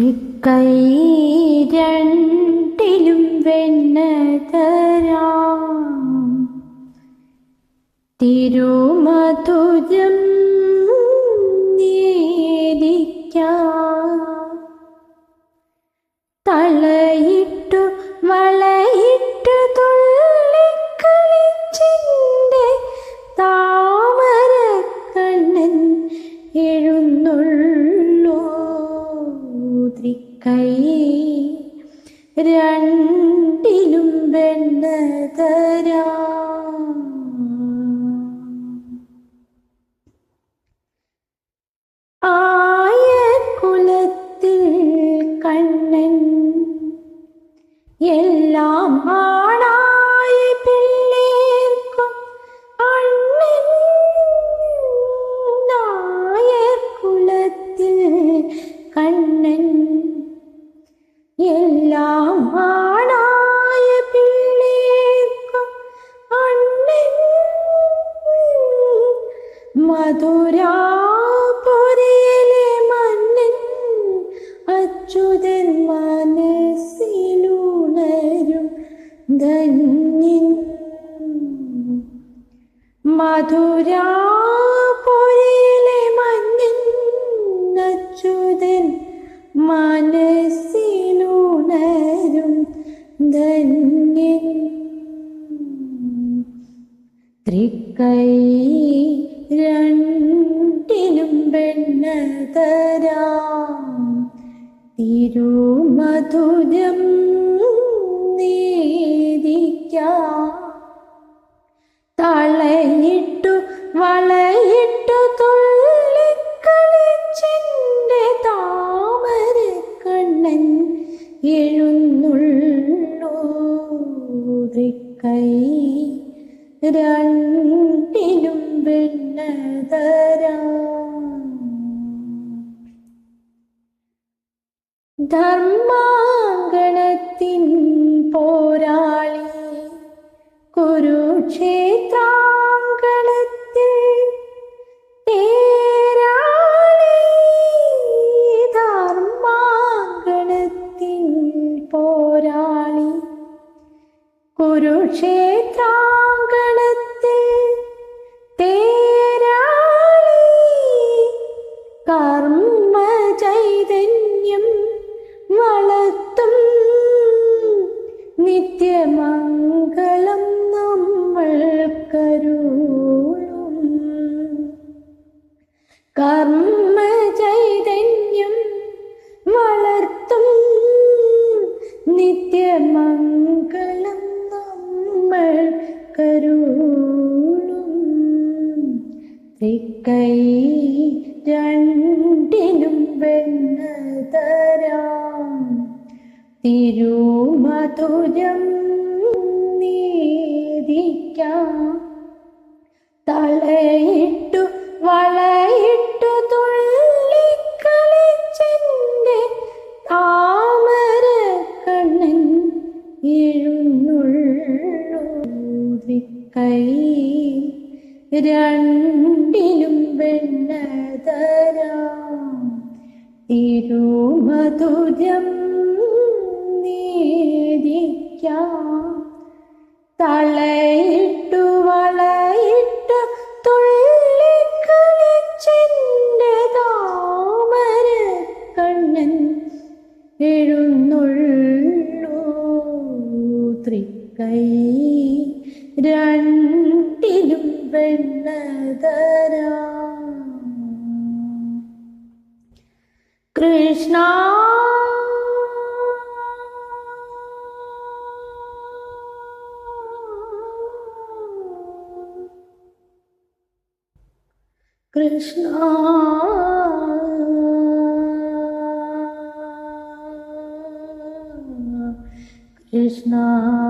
തൃക്കൈ രണ്ടിലും വെണ്ണതരാം. തിരുമധുരം നേദിക്കാം എല്ലാം ആണായി പിള്ളേർക്കും അണ്ണൻ നായർ കുലത്തിൽ കണ്ണൻ. എല്ലാം ആണായ പിള്ളേർക്കും അണ്ണൻ മധുരാപുരിയിലെ മന്നൻ. അച്യുതൻ മനസ്സിലുണരും ധന്യൻ മധുരാപുരിയിലെ മന്നൻ അച്യുതൻ മനസ്സിലുണരും ധന്യൻ. തൃക്കൈ രണ്ടിനും വെണ്ണതരാം തിരുമധുരം നേദിക്കാം തളയിട്ടു വളയിട്ടു തുള്ളിക്കളിച്ചെന്റെ താമര കണ്ണൻ എഴുന്നുള്ളൂറിക്കൈ രണ്ടിനും വെണ്ണതരാം. ധർമാങ്കണത്തിൻ പോരാളി പോരാളി. കുരുക്ഷേത്രാങ്കണത്തിൽ തേരാളി കർമ്മ ചൈതന്യം തൃക്കൈ വെണ്ണ തരാം. തിരുമധുരം നീതിക്കാം. തളയിട്ടു വളയിട്ടു തുള്ളിക്കളിച്ചെന്റെ താമര കണ്ണൻ എഴുന്നുള്ളൂ കൈ രണ്ടിലും വെണ്ണതരാം. തിരുമധുരം നേദിക്കാം തളയിട്ടു രണ്ടിലും വെണ്ണതരാം കൃഷ്ണ. കൃഷ്ണ. കൃഷ്ണ.